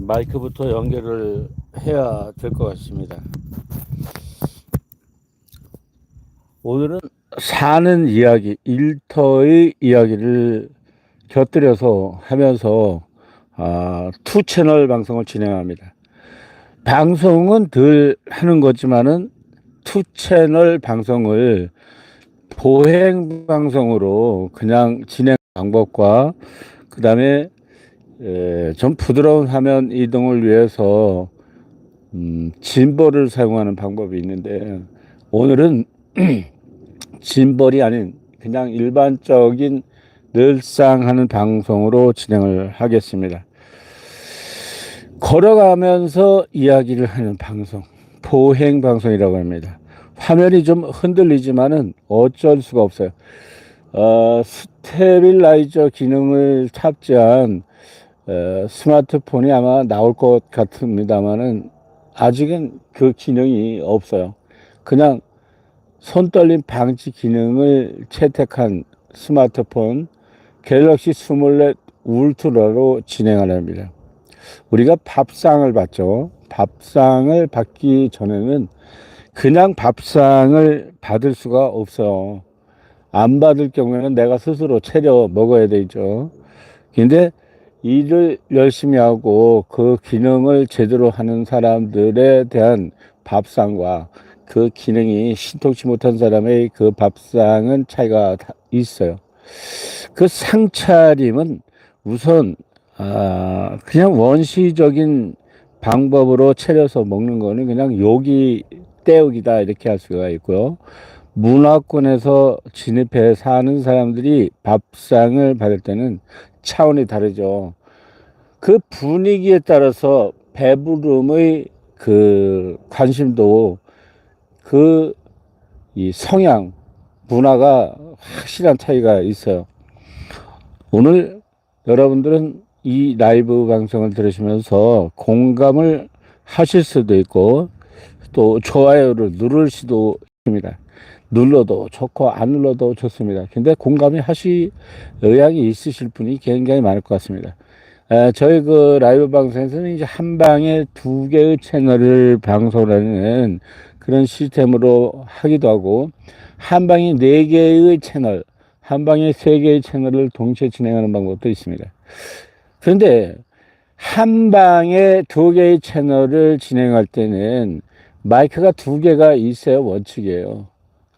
마이크부터 연결을 해야 될 것 같습니다. 오늘은 사는 이야기, 일터의 이야기를 곁들여서 하면서 아, 투 채널 방송을 진행합니다. 방송은 늘 하는 거지만은 투 채널 방송을 보행 방송으로 그냥 진행 방법과 그 다음에 좀 부드러운 화면 이동을 위해서 음, 짐벌을 사용하는 방법이 있는데 오늘은 짐벌이 아닌 그냥 일반적인 늘상 하는 방송으로 진행을 하겠습니다. 걸어가면서 이야기를 하는 방송, 보행 방송이라고 합니다. 화면이 좀 흔들리지만은 어쩔 수가 없어요. 어, 스테빌라이저 기능을 탑재한 어, 스마트폰이 아마 나올 것 같습니다만은 아직은 그 기능이 없어요. 그냥 손떨림 방지 기능을 채택한 스마트폰 갤럭시 스몰렛 울트라로 진행을 합니다. 우리가 밥상을 받죠. 밥상을 받기 전에는 그냥 밥상을 받을 수가 없어요. 안 받을 경우에는 내가 스스로 차려 먹어야 되죠. 근데 일을 열심히 하고 그 기능을 제대로 하는 사람들에 대한 밥상과 그 기능이 신통치 못한 사람의 그 밥상은 차이가 있어요. 그 상차림은 우선 아 그냥 원시적인 방법으로 차려서 먹는 거는 그냥 요기 때우기다 이렇게 할 수가 있고요. 문화권에서 진입해 사는 사람들이 밥상을 받을 때는 차원이 다르죠. 그 분위기에 따라서 배부름의 그 관심도 그 이 성향 문화가 확실한 차이가 있어요. 오늘 여러분들은 이 라이브 방송을 들으시면서 공감을 하실 수도 있고 또 좋아요를 누를 수도 있습니다. 눌러도 좋고 안 눌러도 좋습니다. 근데 공감이 하시 의향이 있으실 분이 굉장히 많을 것 같습니다. 에, 저희 그 라이브 방송에서는 이제 한 방에 두 개의 채널을 방송하는 그런 시스템으로 하기도 하고 한 방에 네 개의 채널, 한 방에 세 개의 채널을 동시에 진행하는 방법도 있습니다. 그런데 한 방에 두 개의 채널을 진행할 때는 마이크가 두 개가 있어야 원칙이에요.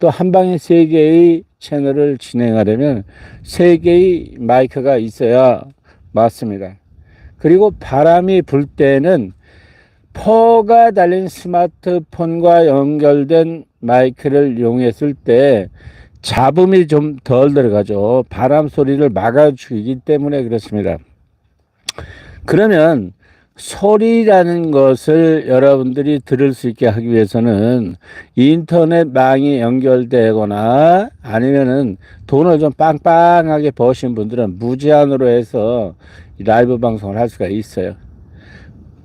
또 한 방에 세 개의 채널을 진행하려면 세 개의 마이크가 있어야 맞습니다. 그리고 바람이 불 때는 퍼가 달린 스마트폰과 연결된 마이크를 이용했을 때 잡음이 좀 덜 들어가죠. 바람 소리를 막아주기 때문에 그렇습니다. 그러면 소리라는 것을 여러분들이 들을 수 있게 하기 위해서는 인터넷망이 연결되거나 아니면은 돈을 좀 빵빵하게 버신 분들은 무제한으로 해서 라이브 방송을 할 수가 있어요.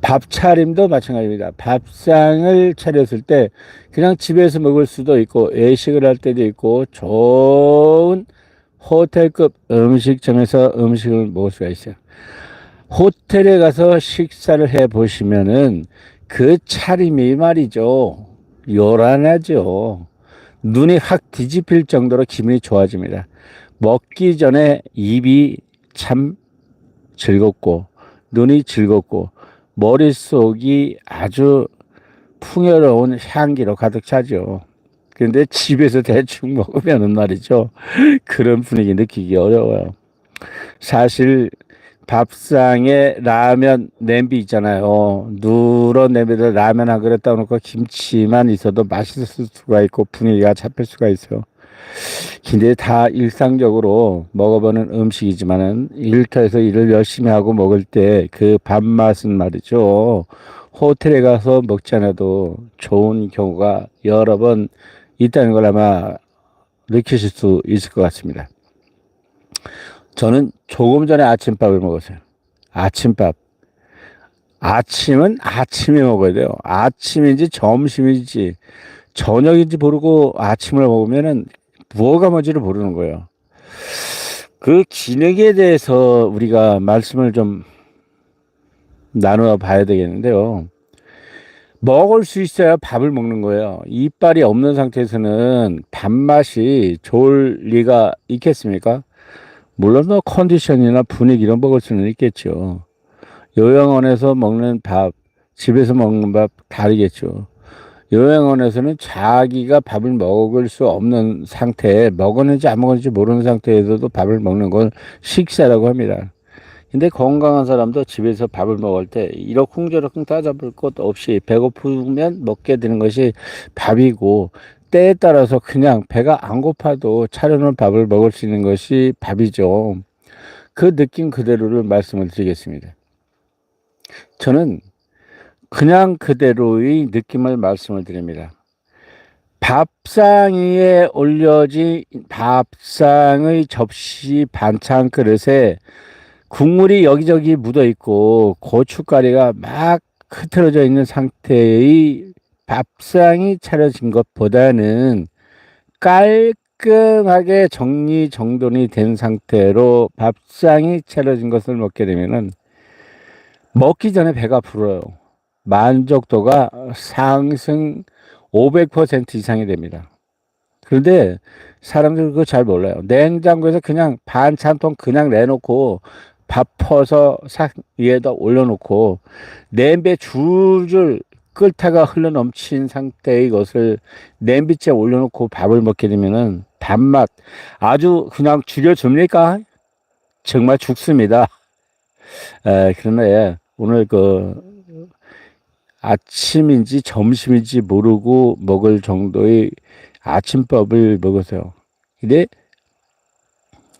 밥 차림도 마찬가지입니다. 밥상을 차렸을 때 그냥 집에서 먹을 수도 있고 외식을 할 때도 있고 좋은 호텔급 음식점에서 음식을 먹을 수가 있어요. 호텔에 가서 식사를 해 보시면은 그 차림이 말이죠. 요란하죠. 눈이 확 뒤집힐 정도로 기분이 좋아집니다. 먹기 전에 입이 참 즐겁고 눈이 즐겁고 머릿속이 아주 풍요로운 향기로 가득 차죠. 그런데 집에서 대충 먹으면 말이죠. 그런 분위기 느끼기 어려워요. 사실 밥상에 라면 냄비 있잖아요. 누런 냄비에 라면 한 그릇 따놓고 김치만 있어도 맛있을 수가 있고 분위기가 잡힐 수가 있어요. 근데 다 일상적으로 먹어보는 음식이지만은 일터에서 일을 열심히 하고 먹을 때 그 밥맛은 말이죠. 호텔에 가서 먹지 않아도 좋은 경우가 여러 번 있다는 걸 아마 느끼실 수 있을 것 같습니다. 저는 조금 전에 아침밥을 먹었어요. 아침밥. 아침은 아침에 먹어야 돼요. 아침인지 점심인지 저녁인지 모르고 아침을 먹으면은 무엇가 뭔지를 모르는 거예요. 그 기능에 대해서 우리가 말씀을 좀 나누어 봐야 되겠는데요. 먹을 수 있어야 밥을 먹는 거예요. 이빨이 없는 상태에서는 밥맛이 좋을 리가 있겠습니까? 물론 뭐 컨디션이나 분위기로 먹을 수는 있겠죠. 요양원에서 먹는 밥, 집에서 먹는 밥 다르겠죠. 요양원에서는 자기가 밥을 먹을 수 없는 상태에 먹었는지 안 먹었는지 모르는 상태에서도 밥을 먹는 걸 식사라고 합니다. 근데 건강한 사람도 집에서 밥을 먹을 때 이러쿵저러쿵 따져볼 것 없이 배고프면 먹게 되는 것이 밥이고 때에 따라서 그냥 배가 안 고파도 차려놓은 밥을 먹을 수 있는 것이 밥이죠. 그 느낌 그대로를 말씀을 드리겠습니다. 저는 그냥 그대로의 느낌을 말씀을 드립니다. 밥상 위에 올려진 밥상의 접시 반찬 그릇에 국물이 여기저기 묻어 있고 고춧가루가 막 흐트러져 있는 상태의 밥상이 차려진 것보다는 깔끔하게 정리 정돈이 된 상태로 밥상이 차려진 것을 먹게 되면은 먹기 전에 배가 불어요. 만족도가 상승 500% 이상이 됩니다. 그런데 사람들 그거 잘 몰라요. 냉장고에서 그냥 반찬통 그냥 내놓고 밥 퍼서 싹 위에다 올려놓고 냄비에 줄줄 끓다가 흘러 넘친 상태의 것을 냄비째 올려놓고 밥을 먹게 되면은 밥맛 아주 그냥 죽여줍니까? 정말 죽습니다. 에, 그러나 예, 오늘 그 아침인지 점심인지 모르고 먹을 정도의 아침밥을 먹었어요. 근데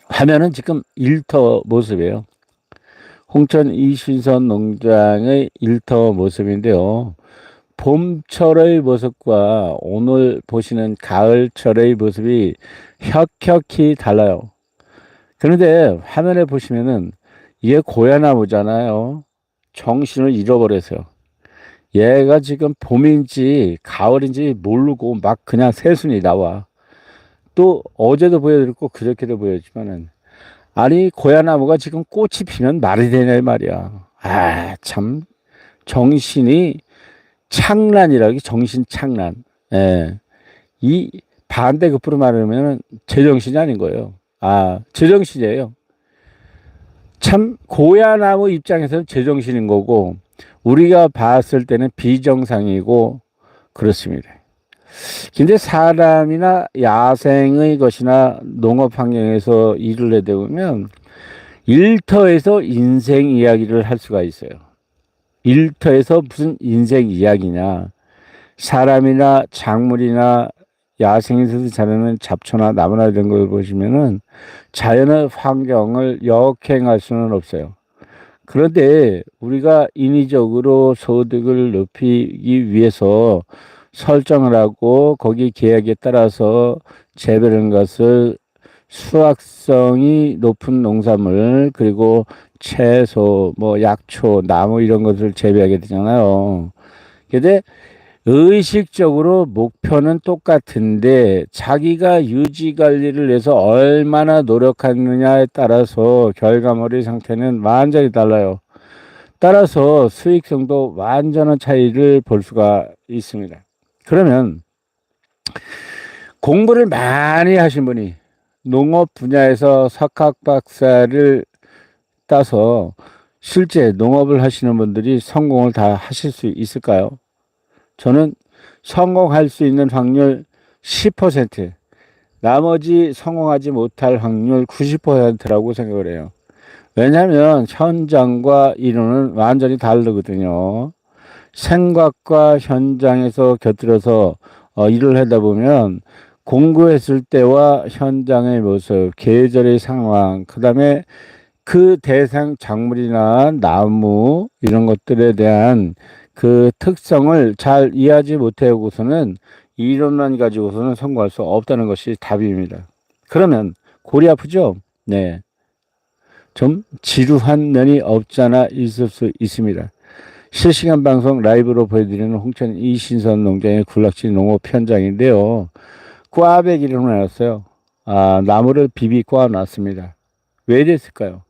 화면은 지금 일터 모습이에요. 홍천 이신선 농장의 일터 모습인데요. 봄철의 모습과 오늘 보시는 가을철의 모습이 혁혁히 달라요. 그런데 화면에 보시면은 이게 고야나무잖아요. 정신을 잃어버렸어요. 얘가 지금 봄인지 가을인지 모르고 막 그냥 새순이 나와. 또 어제도 보여드렸고 그저께도 보여줬지만은 아니 고야나무가 지금 꽃이 피면 말이 되냐 이 말이야. 아 참 정신이 창란이라기 정신 창란. 예. 이 반대 급부로 말하면 제정신이 아닌 거예요. 아 제정신이에요. 참 고야나무 입장에서는 제정신인 거고 우리가 봤을 때는 비정상이고 그렇습니다. 근데 사람이나 야생의 것이나 농업 환경에서 일을 하다 보면 일터에서 인생 이야기를 할 수가 있어요. 일터에서 무슨 인생 이야기냐. 사람이나 작물이나 야생에서 자라는 잡초나 나무나 이런 걸 보시면은 자연의 환경을 역행할 수는 없어요. 그런데 우리가 인위적으로 소득을 높이기 위해서 설정을 하고 거기 계약에 따라서 재배하는 것을 수확성이 높은 농산물 그리고 채소 뭐 약초 나무 이런 것을 재배하게 되잖아요. 근데 의식적으로 목표는 똑같은데 자기가 유지 관리를 해서 얼마나 노력하느냐에 따라서 결과물의 상태는 완전히 달라요. 따라서 수익성도 완전한 차이를 볼 수가 있습니다. 그러면 공부를 많이 하신 분이 농업 분야에서 석학 박사를 따서 실제 농업을 하시는 분들이 성공을 다 하실 수 있을까요? 저는 성공할 수 있는 확률 10%, 나머지 성공하지 못할 확률 90%라고 생각을 해요. 왜냐하면 현장과 이론은 완전히 다르거든요. 생각과 현장에서 곁들여서 어, 일을 하다 보면 공부했을 때와 현장의 모습, 계절의 상황, 그 다음에 그 대상 작물이나 나무 이런 것들에 대한 그 특성을 잘 이해하지 못하고서는 이론만 가지고서는 성공할 수 없다는 것이 답입니다. 그러면 골이 아프죠? 네. 좀 지루한 면이 없잖아 있을 수 있습니다. 실시간 방송 라이브로 보여드리는 홍천 이신선 농장의 굴락지 농업 현장인데요. 꽈배기를 해놨어요. 아, 나무를 비비 꽈놨습니다. 왜 됐을까요?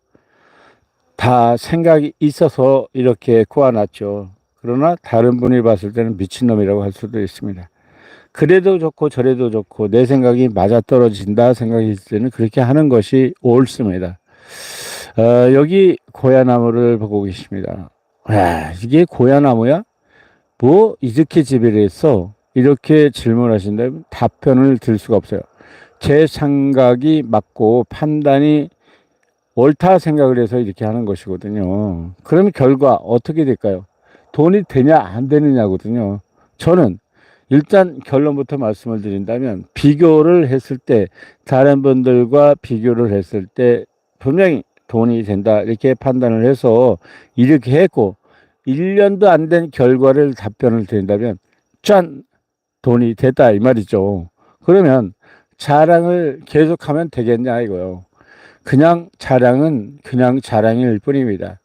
다 생각이 있어서 이렇게 구워놨죠. 그러나 다른 분이 봤을 때는 미친놈이라고 할 수도 있습니다. 그래도 좋고 저래도 좋고 내 생각이 맞아떨어진다 생각이 있을 때는 그렇게 하는 것이 옳습니다. 어, 여기 고야나무를 보고 계십니다. 아, 이게 고야나무야? 뭐 이렇게 지배를 했어? 이렇게 질문하신다면 답변을 들 수가 없어요. 제 생각이 맞고 판단이 옳다 생각을 해서 이렇게 하는 것이거든요. 그러면 결과 어떻게 될까요? 돈이 되냐 안 되느냐거든요. 저는 일단 결론부터 말씀을 드린다면 비교를 했을 때 다른 분들과 비교를 했을 때 분명히 돈이 된다 이렇게 판단을 해서 이렇게 했고 1년도 안 된 결과를 답변을 드린다면 짠 돈이 됐다 이 말이죠. 그러면 자랑을 계속하면 되겠냐 이거요. 그냥 자랑은 그냥 자랑일 뿐입니다.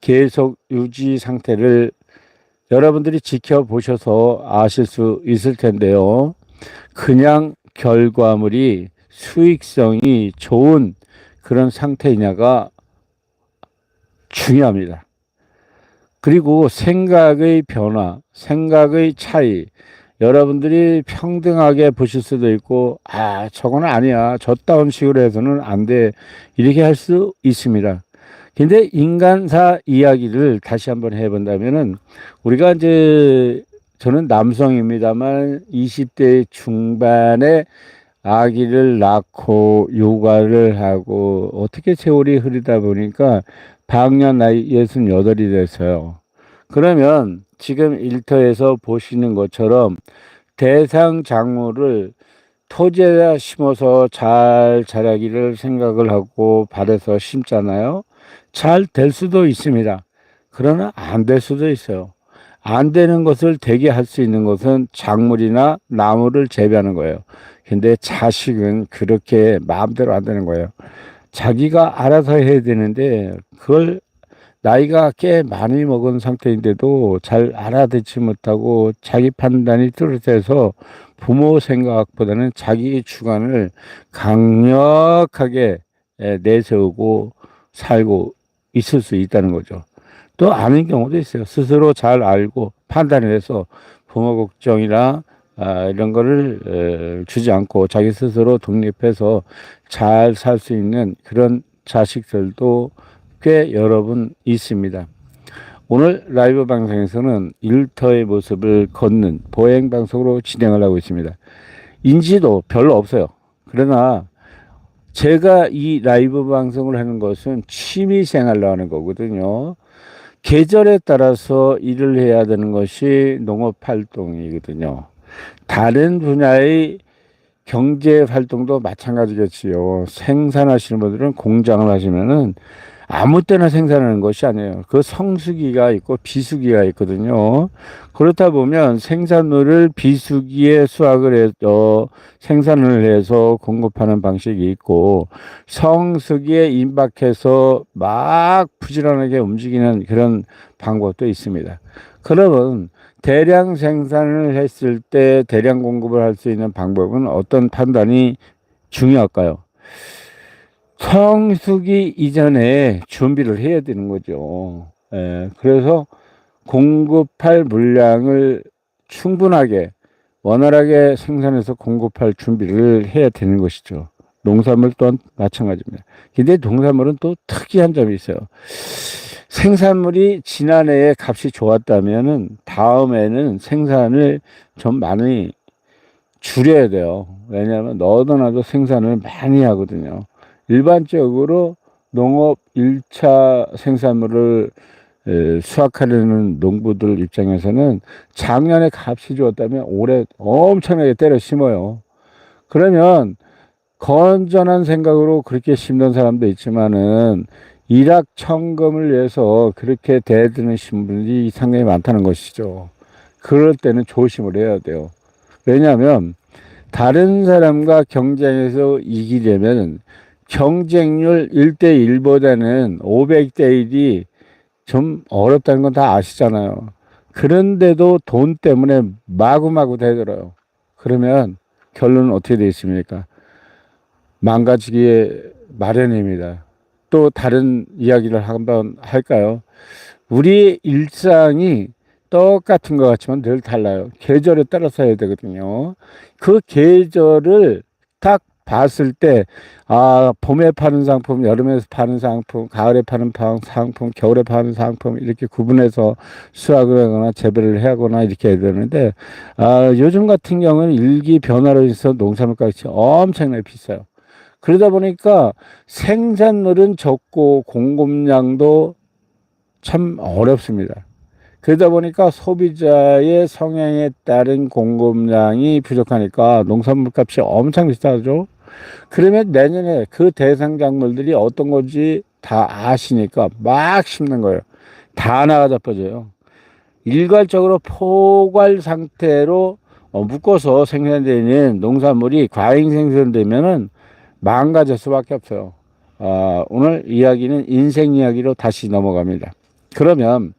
계속 유지 상태를 여러분들이 지켜보셔서 아실 수 있을 텐데요. 그냥 결과물이 수익성이 좋은 그런 상태이냐가 중요합니다. 그리고 생각의 변화, 생각의 차이, 여러분들이 평등하게 보실 수도 있고, 아, 저거는 아니야. 저따운 식으로 해서는 안 돼. 이렇게 할 수 있습니다. 근데 인간사 이야기를 다시 한번 해본다면은, 우리가 이제, 저는 남성입니다만, 20대 중반에 아기를 낳고 육아를 하고, 어떻게 세월이 흐르다 보니까, 방년 나이 68이 됐어요. 그러면 지금 일터에서 보시는 것처럼 대상 작물을 토지에다 심어서 잘 자라기를 생각을 하고 발에서 심잖아요. 잘 될 수도 있습니다. 그러나 안 될 수도 있어요. 안 되는 것을 되게 할 수 있는 것은 작물이나 나무를 재배하는 거예요. 근데 자식은 그렇게 마음대로 안 되는 거예요. 자기가 알아서 해야 되는데 그걸 나이가 꽤 많이 먹은 상태인데도 잘 알아듣지 못하고 자기 판단이 뚜렷해서 부모 생각보다는 자기 주관을 강력하게 예, 내세우고 살고 있을 수 있다는 거죠. 또 아닌 경우도 있어요. 스스로 잘 알고 판단을 해서 부모 걱정이나 아, 이런 거를 에, 주지 않고 자기 스스로 독립해서 잘 살 수 있는 그런 자식들도 꽤 여러 분 있습니다. 오늘 라이브 방송에서는 일터의 모습을 걷는 보행 방송으로 진행을 하고 있습니다. 인지도 별로 없어요. 그러나 제가 이 라이브 방송을 하는 것은 취미 생활로 하는 거거든요. 계절에 따라서 일을 해야 되는 것이 농업 활동이거든요. 다른 분야의 경제 활동도 마찬가지겠지요. 생산하시는 분들은 공장을 하시면은 아무 때나 생산하는 것이 아니에요. 그 성수기가 있고 비수기가 있거든요. 그렇다 보면 생산물을 비수기에 수확을 해서 생산을 해서 공급하는 방식이 있고 성수기에 임박해서 막 부지런하게 움직이는 그런 방법도 있습니다. 그러면 대량 생산을 했을 때 대량 공급을 할 수 있는 방법은 어떤 판단이 중요할까요? 성수기 이전에 준비를 해야 되는 거죠. 예, 그래서 공급할 물량을 충분하게 원활하게 생산해서 공급할 준비를 해야 되는 것이죠. 농산물 또한 마찬가지입니다. 근데 농산물은 또 특이한 점이 있어요. 생산물이 지난해에 값이 좋았다면은 다음에는 생산을 좀 많이 줄여야 돼요. 왜냐하면 너도 나도 생산을 많이 하거든요. 일반적으로 농업 1차 생산물을 수확하려는 농부들 입장에서는 작년에 값이 좋았다면 올해 엄청나게 때려 심어요. 그러면 건전한 생각으로 그렇게 심는 사람도 있지만은 일확천금을 위해서 그렇게 대드는 신분이 상당히 많다는 것이죠. 그럴 때는 조심을 해야 돼요. 왜냐하면 다른 사람과 경쟁해서 이기려면 경쟁률 1대 1보다는 500대 1이 좀 어렵다는 건 다 아시잖아요. 그런데도 돈 때문에 마구마구 되들어요. 그러면 결론은 어떻게 되어 있습니까? 망가지기에 마련입니다. 또 다른 이야기를 한번 할까요? 우리의 일상이 똑같은 것 같지만 늘 달라요. 계절에 따라서 해야 되거든요. 그 계절을 딱 봤을 때, 아, 봄에 파는 상품, 여름에 파는 상품, 가을에 파는 파- 상품, 겨울에 파는 상품, 이렇게 구분해서 수확을 하거나 재배를 하거나 이렇게 해야 되는데, 아, 요즘 같은 경우는 일기 변화로 인해서 농산물 값이 엄청나게 비싸요. 그러다 보니까 생산물은 적고 공급량도 참 어렵습니다. 그러다 보니까 소비자의 성향에 따른 공급량이 부족하니까 농산물 값이 엄청 비싸죠. 그러면 내년에 그 대상 작물들이 어떤 건지 다 아시니까 막 심는 거예요. 다 나가 자빠져요. 일괄적으로 포괄 상태로 어, 묶어서 생산되는 농산물이 과잉 생산되면은 망가질 수밖에 없어요. 아, 오늘 이야기는 인생 이야기로 다시 넘어갑니다. 그러면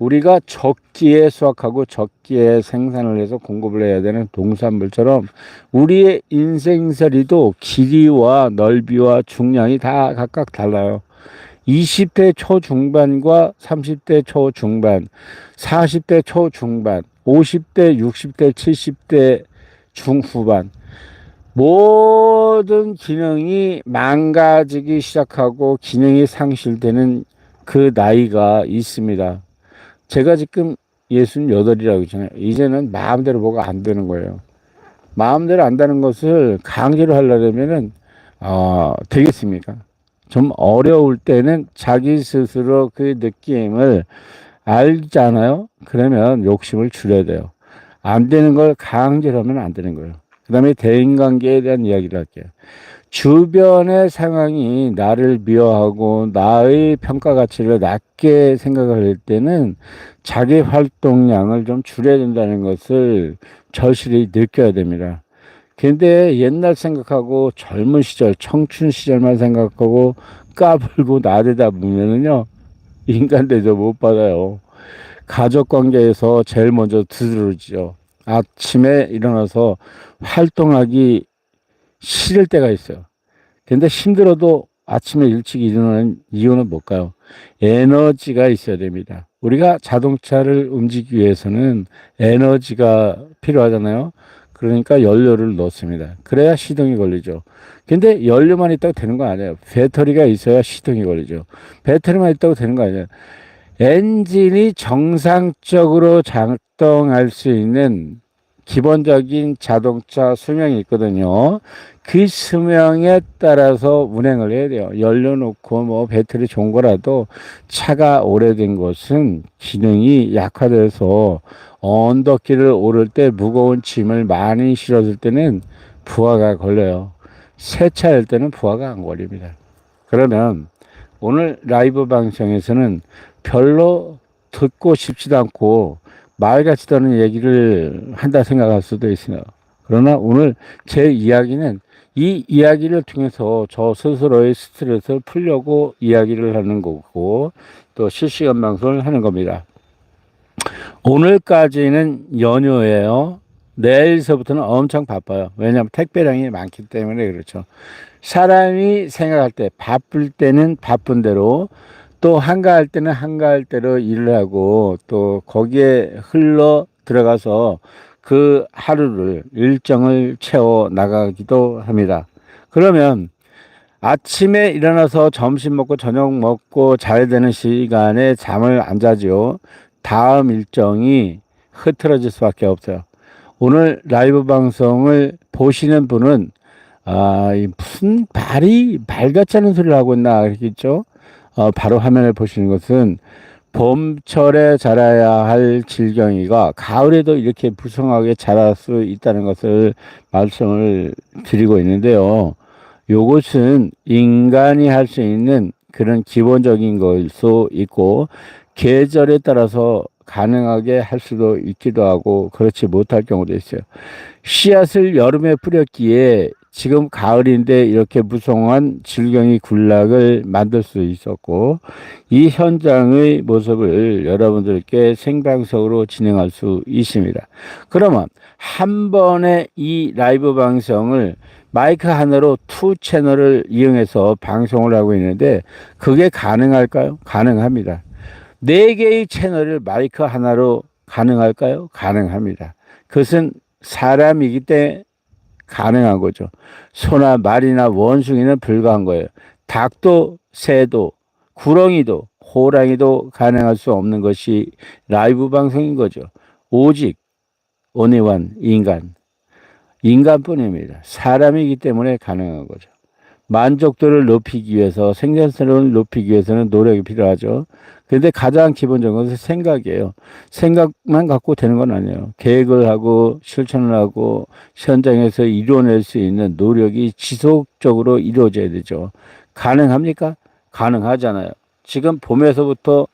우리가 적기에 수확하고 적기에 생산을 해서 공급을 해야 되는 농산물처럼 우리의 인생살이도 길이와 넓이와 중량이 다 각각 달라요. 20대 초중반과 30대 초중반, 40대 초중반, 50대, 60대, 70대 중후반. 모든 기능이 망가지기 시작하고 기능이 상실되는 그 나이가 있습니다. 제가 지금 68이라고 했잖아요. 이제는 마음대로 뭐가 안 되는 거예요. 마음대로 안 되는 것을 강제로 하려면은, 어, 되겠습니까? 좀 어려울 때는 자기 스스로 그 느낌을 알잖아요. 그러면 욕심을 줄여야 돼요. 안 되는 걸 강제로 하면 안 되는 거예요. 그 다음에 대인관계에 대한 이야기를 할게요. 주변의 상황이 나를 미워하고 나의 평가 가치를 낮게 생각할 때는 자기 활동량을 좀 줄여야 된다는 것을 절실히 느껴야 됩니다. 근데 옛날 생각하고 젊은 시절, 청춘 시절만 생각하고 까불고 나대다 보면은요, 인간 대접 못 받아요. 가족 관계에서 제일 먼저 두드러지죠. 아침에 일어나서 활동하기 싫을 때가 있어요. 근데 힘들어도 아침에 일찍 일어나는 이유는 뭘까요? 에너지가 있어야 됩니다. 우리가 자동차를 움직이기 위해서는 에너지가 필요하잖아요. 그러니까 연료를 넣습니다. 그래야 시동이 걸리죠. 근데 연료만 있다고 되는 거 아니에요. 배터리가 있어야 시동이 걸리죠. 배터리만 있다고 되는 거 아니에요. 엔진이 정상적으로 작동할 수 있는 기본적인 자동차 수명이 있거든요. 그 수명에 따라서 운행을 해야 돼요. 넣고 뭐 배터리 좋은 거라도 차가 오래된 것은 기능이 약화돼서 언덕길을 오를 때 무거운 짐을 많이 실었을 때는 부하가 걸려요. 새 차일 때는 부하가 안 걸립니다. 그러면 오늘 라이브 방송에서는 별로 듣고 싶지도 않고 말 같지도 않은 얘기를 한다 생각할 수도 있어요. 그러나 오늘 제 이야기는 이 이야기를 통해서 저 스스로의 스트레스를 풀려고 이야기를 하는 거고 또 실시간 방송을 하는 겁니다. 오늘까지는 연휴예요. 내일서부터는 엄청 바빠요. 왜냐하면 택배량이 많기 때문에 그렇죠. 사람이 생각할 때 바쁠 때는 바쁜 대로 또 한가할 때는 한가할 대로 일을 하고 또 거기에 흘러 들어가서 그 하루를 일정을 채워 나가기도 합니다. 그러면 아침에 일어나서 점심 먹고 저녁 먹고 자야 되는 시간에 잠을 안 자죠. 다음 일정이 흐트러질 수밖에 없어요. 오늘 라이브 방송을 보시는 분은 아, 이 무슨 말이 말 같지 않은 소리를 하고 있나 그러겠죠? 어, 바로 화면을 보시는 것은 봄철에 자라야 할 질경이가 가을에도 이렇게 부성하게 자랄 수 있다는 것을 말씀을 드리고 있는데요. 요것은 인간이 할 수 있는 그런 기본적인 걸 수 있고 계절에 따라서 가능하게 할 수도 있기도 하고 그렇지 못할 경우도 있어요. 씨앗을 여름에 뿌렸기에 지금 가을인데 이렇게 무성한 질경이 군락을 만들 수 있었고 이 현장의 모습을 여러분들께 생방송으로 진행할 수 있습니다. 그러면 한 번에 이 라이브 방송을 마이크 하나로 투 채널을 이용해서 방송을 하고 있는데 그게 가능할까요? 가능합니다. 네 개의 채널을 마이크 하나로 가능할까요? 가능합니다. 그것은 사람이기 때문에 가능한 거죠. 소나 말이나 원숭이는 불가한 거예요. 닭도, 새도, 구렁이도, 호랑이도 가능할 수 없는 것이 라이브 방송인 거죠. 오직 온리원 인간, 인간뿐입니다. 사람이기 때문에 가능한 거죠. 만족도를 높이기 위해서 생산성을 높이기 위해서는 노력이 필요하죠. 근데 가장 기본적인 것은 생각이에요. 생각만 갖고 되는 건 아니에요. 계획을 하고 실천을 하고 현장에서 이뤄낼 수 있는 노력이 지속적으로 이루어져야 되죠. 가능합니까? 가능하잖아요. 지금 봄에서부터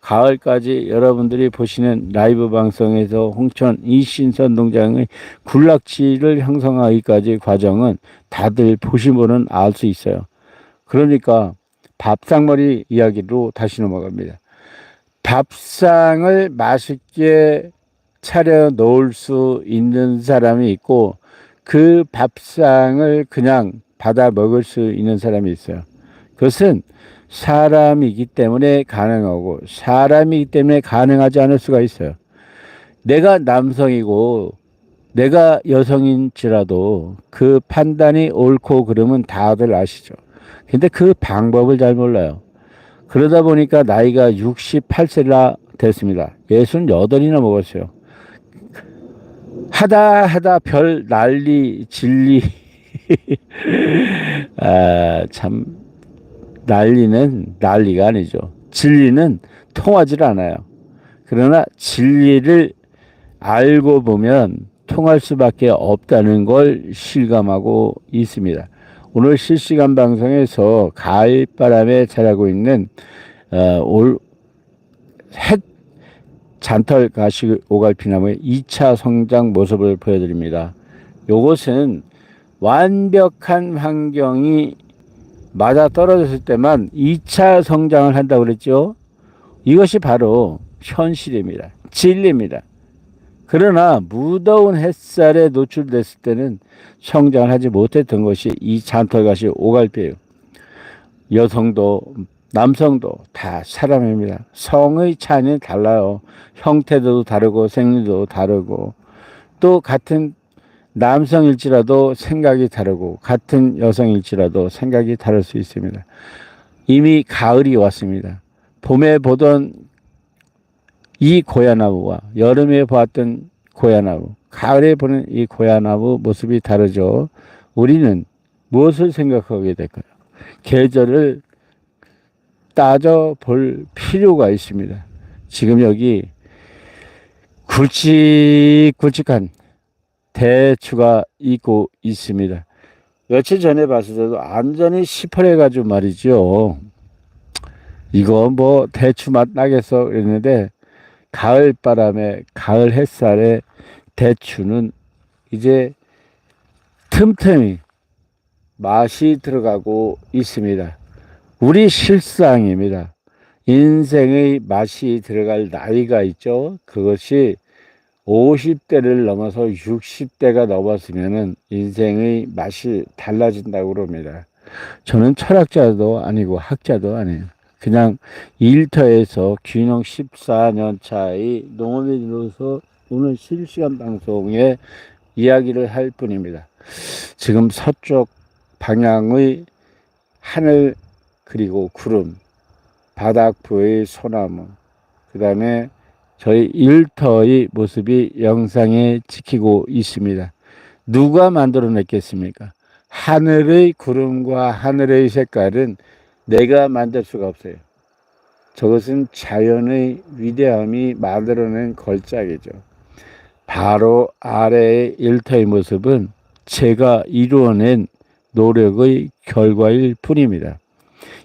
가을까지 여러분들이 보시는 라이브 방송에서 홍천 이신선 농장의 군락지를 형성하기까지 과정은 다들 보시면은 알 수 있어요. 그러니까 밥상머리 이야기로 다시 넘어갑니다. 밥상을 맛있게 차려 놓을 수 있는 사람이 있고 그 밥상을 그냥 받아 먹을 수 있는 사람이 있어요. 그것은 사람이기 때문에 가능하고 사람이기 때문에 가능하지 않을 수가 있어요. 내가 남성이고 내가 여성인지라도 그 판단이 옳고 그름은 다들 아시죠. 근데 그 방법을 잘 몰라요. 그러다 보니까 나이가 68세라 됐습니다. 68이나 먹었어요. 하다 하다 별 난리 진리 아, 참 난리는 난리가 아니죠. 진리는 통하지 않아요. 그러나 진리를 알고 보면 통할 수밖에 없다는 걸 실감하고 있습니다. 오늘 실시간 방송에서 가을 바람에 자라고 있는 어, 올, 햇 잔털 가시 오갈피나무의 2차 성장 모습을 보여드립니다. 요것은 완벽한 환경이 맞아 떨어졌을 때만 2차 성장을 한다고 그랬죠. 이것이 바로 현실입니다. 진리입니다. 그러나 무더운 햇살에 노출됐을 때는 성장을 하지 못했던 것이 이 잔털같이 오갈피예요. 여성도 남성도 다 사람입니다. 성의 차이는 달라요. 형태도 다르고 생리도 다르고 또 같은 남성일지라도 생각이 다르고 같은 여성일지라도 생각이 다를 수 있습니다. 이미 가을이 왔습니다. 봄에 보던 이 고야나무와 여름에 보았던 고야나무, 가을에 보는 이 고야나무 모습이 다르죠. 우리는 무엇을 생각하게 될까요? 계절을 따져 볼 필요가 있습니다. 지금 여기 굵직굵직한 대추가 있고 있습니다. 며칠 전에 봤을 때도 완전히 시퍼래가지고 말이죠. 이거 뭐 대추 맛 나겠어 그랬는데 가을 바람에 가을 햇살에 대추는 이제 틈틈이 맛이 들어가고 있습니다. 우리 실상입니다. 인생의 맛이 들어갈 나이가 있죠. 그것이 50대를 넘어서 60대가 넘었으면은 인생의 맛이 달라진다고 그럽니다. 저는 철학자도 아니고 학자도 아니에요. 그냥 일터에서 균형 14년 차의 농업인으로서 오늘 실시간 방송에 이야기를 할 뿐입니다. 지금 서쪽 방향의 하늘 그리고 구름, 바닥부의 소나무, 그 다음에 저희 일터의 모습이 영상에 찍히고 있습니다. 누가 만들어냈겠습니까? 하늘의 구름과 하늘의 색깔은 내가 만들 수가 없어요. 저것은 자연의 위대함이 만들어낸 걸작이죠. 바로 아래의 일터의 모습은 제가 이루어낸 노력의 결과일 뿐입니다.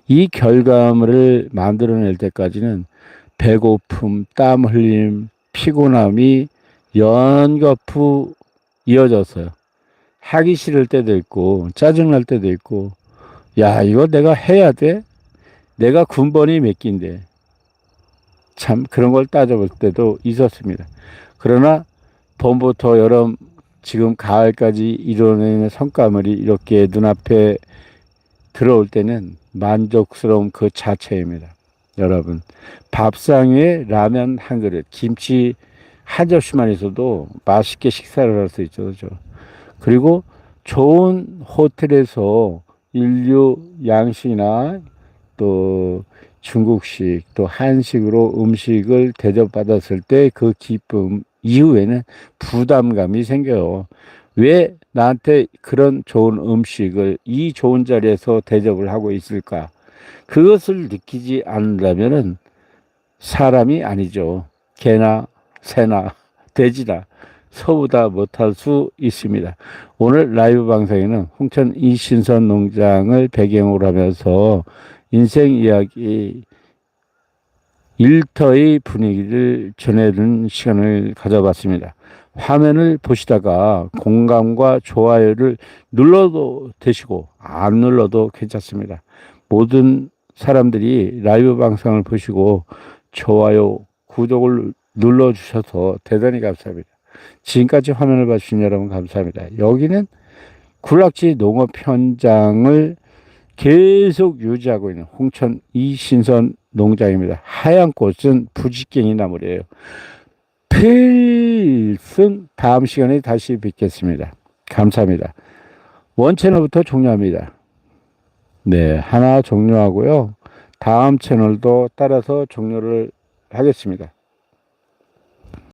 이 결과물을 만들어낼 때까지는 배고픔, 땀 흘림, 피곤함이 연거푸 이어졌어요. 하기 싫을 때도 있고, 짜증날 때도 있고, 야, 이거 내가 해야 돼? 내가 군번이 몇 개인데. 참, 그런 걸 따져볼 때도 있었습니다. 그러나, 봄부터 여름, 지금 가을까지 이뤄내는 성과물이 이렇게 눈앞에 들어올 때는 만족스러움 그 자체입니다. 여러분, 밥상 위에 라면 한 그릇, 김치 한 접시만 있어도 맛있게 식사를 할 수 있죠. 그죠? 그리고 좋은 호텔에서 인류 양식이나 또 중국식 또 한식으로 음식을 대접받았을 때 그 기쁨 이후에는 부담감이 생겨요. 왜 나한테 그런 좋은 음식을 이 좋은 자리에서 대접을 하고 있을까? 그것을 느끼지 않는다면은 사람이 아니죠. 개나 새나 돼지나 서보다 못할 수 있습니다. 오늘 라이브 방송에는 홍천 이신선 농장을 배경으로 하면서 인생 이야기 일터의 분위기를 전해드는 시간을 가져봤습니다. 화면을 보시다가 공감과 좋아요를 눌러도 되시고 안 눌러도 괜찮습니다. 모든 사람들이 라이브 방송을 보시고 좋아요, 구독을 눌러주셔서 대단히 감사합니다. 지금까지 화면을 봐주신 여러분 감사합니다. 여기는 굴락지 농업 현장을 계속 유지하고 있는 홍천 이신선 농장입니다. 하얀 꽃은 부지깽이 나물이에요. 필승 다음 시간에 다시 뵙겠습니다. 감사합니다. 원 채널부터 종료합니다. 네, 하나 종료하고요. 다음 채널도 따라서 종료를 하겠습니다.